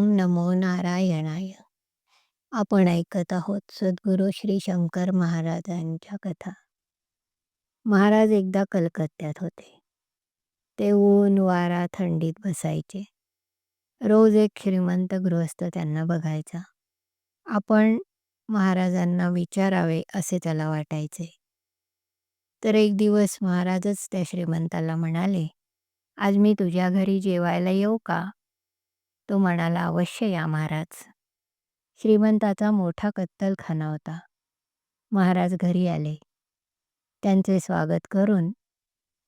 ओम नमो नारायणाय. आपण ऐकत आहोत सद्गुरू श्री शंकर महाराजांच्या कथा. महाराज एकदा कलकत्त्यात होते. ते ऊन वारा थंडीत बसायचे. रोज एक श्रीमंत गृहस्थ त्यांना बघायचा. आपण महाराजांना विचारावे असे त्याला वाटायचे. तर एक दिवस महाराजच त्या श्रीमंताला म्हणाले आज मी तुझ्या घरी जेवायला येऊ का? तो म्हणाला अवश्य या महाराज. श्रीमंताचा मोठा कत्तलखाना होता. महाराज घरी आले. त्यांचे स्वागत करून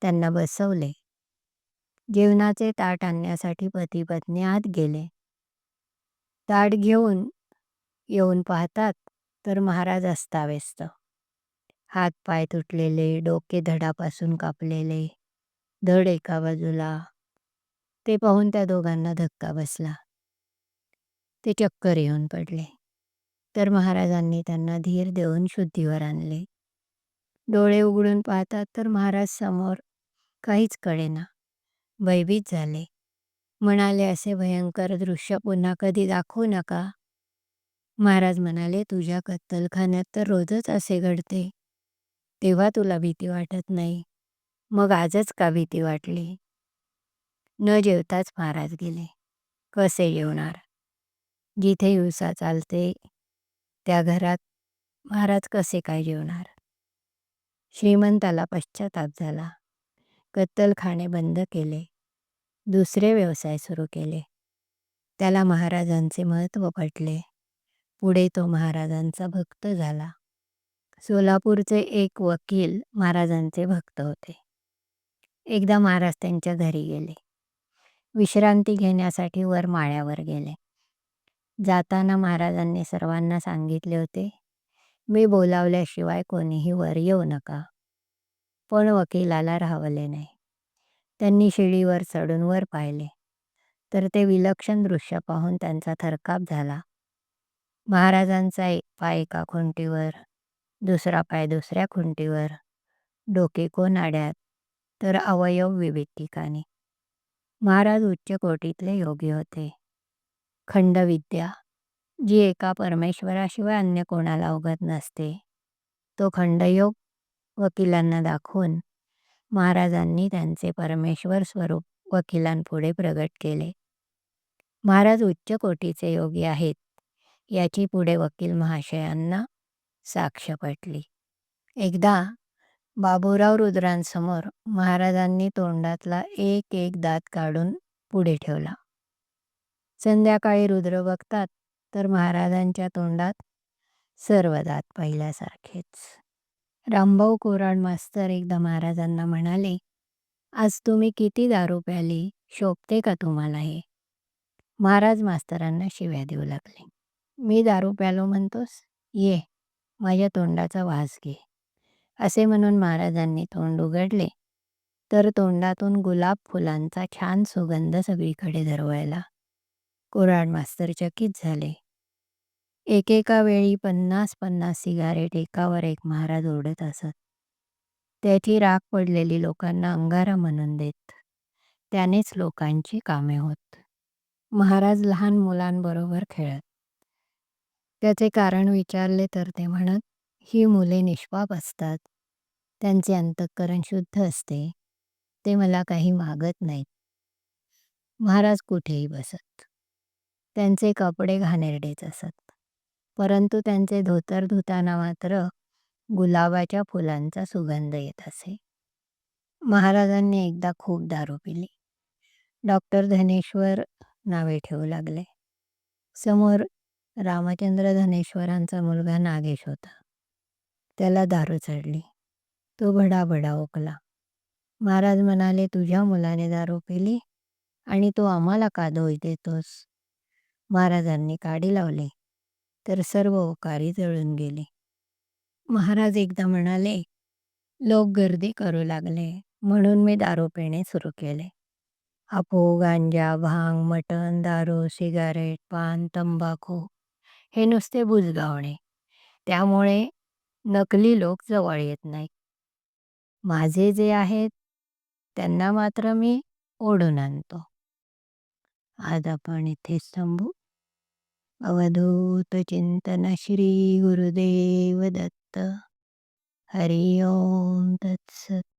त्यांना बसवले. जेवणाचे ताट आणण्यासाठी पती पत्नी आत गेले. ताट घेऊन येऊन पाहतात तर महाराज अस्ताव्यस्त. हात पाय तुटलेले डोके धडापासून कापलेले धड एका बाजूला ते पाहून त्या दोघांना धक्का बसला. ते चक्कर येऊन पडले. तर महाराजांनी त्यांना धीर देऊन शुद्धीवर आणले. डोळे उघडून पाहतात तर महाराज समोर काहीच कळेना. भयभीत झाले. म्हणाले असे भयंकर दृश्य पुन्हा कधी दाखवू नका. महाराज म्हणाले तुझ्या कत्तलखान्यात तर रोजच असे घडते. तेव्हा तुला भीती वाटत नाही. मग आजच का भीती वाटली? न जेवताच महाराज गेले. कसे जेवणार? जिथे हिंसा चालते त्या घरात महाराज कसे काय जेवणार? श्रीमंताला पश्चाताप झाला. कत्तलखाने बंद केले. दुसरे व्यवसाय सुरू केले. त्याला महाराजांचे महत्त्व पटले. पुढे तो महाराजांचा भक्त झाला. सोलापूरचे एक वकील महाराजांचे भक्त होते. एकदा महाराज त्यांच्या घरी गेले. विश्रांती घेण्यासाठी वर माळ्यावर गेले. जाताना महाराजांनी सर्वांना सांगितले होते मी बोलावल्याशिवाय कोणीही वर येऊ नका. पण वकिलाला राहवले नाही. त्यांनी शिडीवर चढून वर पाहिले. तर ते विलक्षण दृश्य पाहून त्यांचा थरकाप झाला. महाराजांचा एक पाय एका खुंटीवर दुसरा पाय दुसऱ्या खुंटीवर डोके कोनाड्यात तर अवयव विविध ठिकाणी. महाराज उच्च कोटीतले योगी होते. खंडविद्या जी एका परमेश्वराशिवाय अन्य कोणाला अवगत नसते. तो खंडयोग वकिलांना दाखवून महाराजांनी त्यांचे परमेश्वर स्वरूप वकिलांपुढे प्रगट केले. महाराज उच्च कोटीचे योगी आहेत याची पुढे वकील महाशयांना साक्ष पटली. एकदा बाबूराव रुद्रांसमोर महाराजांनी तोंडातला एक एक दात काढून पुढे ठेवला. संध्याकाळी रुद्र बघतात तर महाराजांच्या तोंडात सर्व दात पहिल्यासारखेच. रामभाऊ कोराड मास्तर एकदा महाराजांना म्हणाले आज तुम्ही किती दारू प्याली? शोभते का तुम्हाला हे? महाराज मास्तरांना शिव्या देऊ लागले. मी दारू प्यालो म्हणतोस? ये माझ्या तोंडाचा वास घे. असे म्हणून महाराजांनी तोंड उघडले. तर तोंडातून गुलाब फुलांचा छान सुगंध सगळीकडे दरवळला कोराड मास्तर चकित झाले. एकेका वेळी पन्नास पन्नास सिगारेट एकावर एक महाराज ओढत असत. त्याची राख पडलेली लोकांना अंगारा म्हणून देत. त्यानेच लोकांची कामे होत. महाराज लहान मुलांबरोबर खेळत. त्याचे कारण विचारले तर ते म्हणत ही मुले निष्पाप असतात. त्यांचे अंतःकरण शुद्ध असते ते मला काही मागत नाहीत. महाराज कुठेही बसत. त्यांचे कपडे घाणेरडेच असत. परंतु त्यांचे धोतर धुताना मात्र गुलाबाच्या फुलांचा सुगंध येत असे. महाराजांनी एकदा खूप दारू पिली. डॉक्टर धनेश्वर नावे ठेवू लागले. समोर रामचंद्र धनेश्वरांचा मुलगा नागेश होता. त्याला दारू चढली. तो भडाभडा ओकला. महाराज म्हणाले तुझ्या मुलाने दारू पिली आणि तो आम्हाला का दोष देतोस? महाराजांनी काडी लावली तर सर्व ओकारी जळून गेले. महाराज एकदा म्हणाले लोक गर्दी करू लागले म्हणून मी दारू पिणे सुरू केले. हापू गांजा भांग मटण दारू सिगारेट पान तंबाखू हे नुसते बुजगावणे. त्यामुळे नकली लोक जवळ येत नाहीत. माझे जे आहेत त्यांना मात्र मी ओढून आणतो. आज आपण इथेच थांबू. अवधूत चिंतन श्री गुरुदेव दत्त. हरि ओम तत्सत.